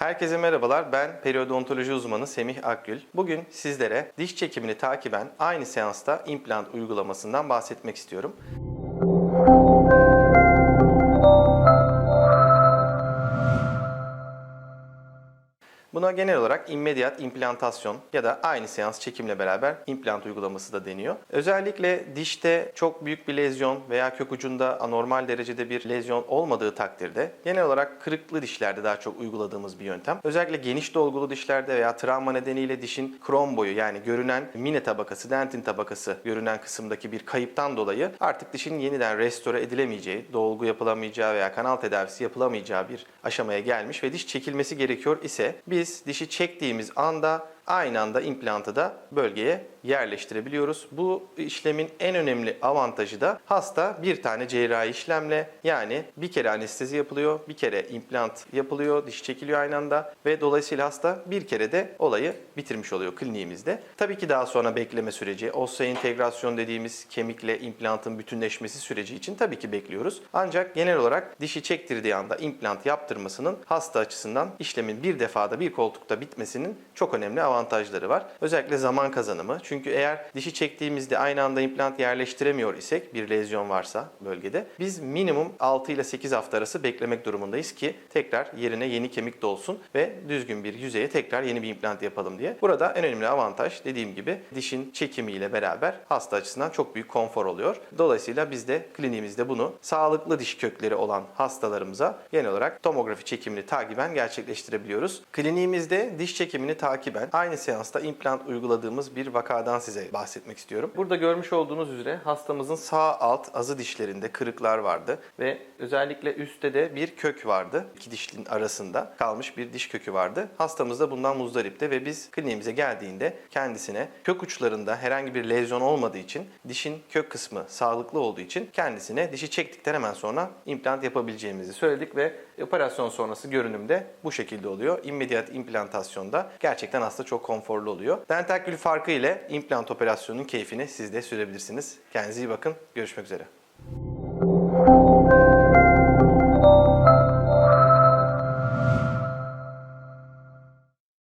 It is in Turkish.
Herkese merhabalar. Ben periodontoloji uzmanı Semih Akgül. Bugün sizlere diş çekimini takiben aynı seansta implant uygulamasından bahsetmek istiyorum. Buna genel olarak immediat implantasyon ya da aynı seans çekimle beraber implant uygulaması da deniyor. Özellikle dişte çok büyük bir lezyon veya kök ucunda anormal derecede bir lezyon olmadığı takdirde genel olarak kırıklı dişlerde daha çok uyguladığımız bir yöntem. Özellikle geniş dolgulu dişlerde veya travma nedeniyle dişin krom boyu yani görünen mine tabakası, dentin tabakası görünen kısımdaki bir kayıptan dolayı artık dişin yeniden restore edilemeyeceği, dolgu yapılamayacağı veya kanal tedavisi yapılamayacağı bir aşamaya gelmiş ve diş çekilmesi gerekiyor ise biz dişi çektiğimiz anda aynı anda implantı da bölgeye yerleştirebiliyoruz. Bu işlemin en önemli avantajı da hasta bir tane cerrahi işlemle yani bir kere anestezi yapılıyor, bir kere implant yapılıyor, diş çekiliyor aynı anda ve dolayısıyla hasta bir kere de olayı bitirmiş oluyor kliniğimizde. Tabii ki daha sonra bekleme süreci, entegrasyon dediğimiz kemikle implantın bütünleşmesi süreci için tabii ki bekliyoruz. Ancak genel olarak dişi çektirdiği anda implant yaptırmasının hasta açısından işlemin bir defada bir koltukta bitmesinin çok önemli avantajları var. Özellikle zaman kazanımı. Çünkü eğer dişi çektiğimizde aynı anda implant yerleştiremiyor isek bir lezyon varsa bölgede biz minimum 6 ile 8 hafta arası beklemek durumundayız ki tekrar yerine yeni kemik dolsun ve düzgün bir yüzeye tekrar yeni bir implant yapalım diye. Burada en önemli avantaj dediğim gibi dişin çekimiyle beraber hasta açısından çok büyük konfor oluyor. Dolayısıyla biz de kliniğimizde bunu sağlıklı diş kökleri olan hastalarımıza genel olarak tomografi çekimini takiben gerçekleştirebiliyoruz. Kliniğimizde diş çekimini takiben aynı seansta implant uyguladığımız bir vakadan size bahsetmek istiyorum. Burada görmüş olduğunuz üzere hastamızın sağ alt azı dişlerinde kırıklar vardı ve özellikle üstte de bir kök vardı. İki dişin arasında kalmış bir diş kökü vardı. Hastamız da bundan muzdaripti ve biz kliniğimize geldiğinde kendisine kök uçlarında herhangi bir lezyon olmadığı için dişin kök kısmı sağlıklı olduğu için kendisine dişi çektikten hemen sonra implant yapabileceğimizi söyledik ve operasyon sonrası görünümde bu şekilde oluyor. İmmediat implantasyonda gerçekten hasta çok konforlu oluyor. Dental gül farkı ile implant operasyonunun keyfini siz de sürebilirsiniz. Kendinize iyi bakın. Görüşmek üzere.